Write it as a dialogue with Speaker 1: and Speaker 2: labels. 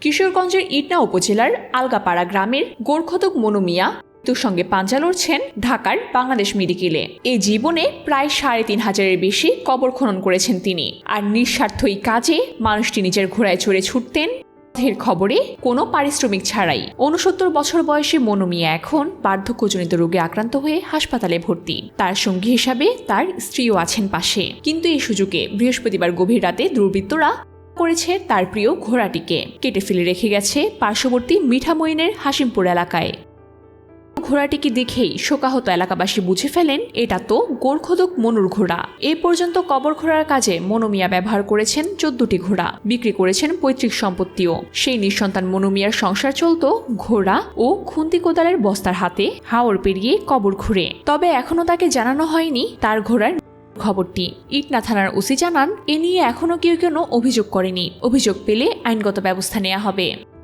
Speaker 1: কিশোরগঞ্জের ইটনা উপজেলার আলগাপাড়া গ্রামের গোরখতক মনুমিয়া মৃত্যুর সঙ্গে পাঞ্জা লড়ছেন ঢাকার বাংলাদেশ মেডিকেলে। এই জীবনে প্রায় সাড়ে তিন হাজারের বেশি কবর খনন করেছেন তিনি। আর নিঃস্বার্থ এই কাজে মানুষটি নিজের ঘোড়ায় চড়ে ছুটতেন। খবরে কোনো পারিশ্রমিক ছাড়াই উনসত্তর বছর বয়সে মনুমিয়া এখন বার্ধক্যজনিত রোগে আক্রান্ত হয়ে হাসপাতালে ভর্তি। তার সঙ্গী হিসাবে তার স্ত্রীও আছেন পাশে। কিন্তু এই সুযোগে বৃহস্পতিবার গভীর রাতে দুর্বৃত্তরা করেছে তার প্রিয় ঘোড়াটিকে। কেটে ফেলে রেখে গেছে পার্শ্ববর্তী মিঠামইনের হাসিমপুর এলাকায়। ঘোড়াটিকে দেখেই শোকাহত এলাকাবাসী বুঝে ফেলেন, এটা তো গোর্খদক মনুর ঘোড়া। এ পর্যন্ত কবর ঘোড়ার কাজে মনোমিয়া ব্যবহার করেছেন চোদ্দটি ঘোড়া, বিক্রি করেছেন পৈতৃক সম্পত্তিও। সেই নিঃসন্তান মনোমিয়ার সংসার চলত ঘোড়া ও খুন্তি কোদালের বস্তার হাতে হাওড় পেরিয়ে কবর ঘুরে। তবে এখনও তাকে জানানো হয়নি তার ঘোড়ার খবরটি। ইটনা থানার ওসি জানান, এ নিয়ে এখনও কেউ কোনো অভিযোগ করেনি। অভিযোগ পেলে আইনগত ব্যবস্থা নেওয়া হবে।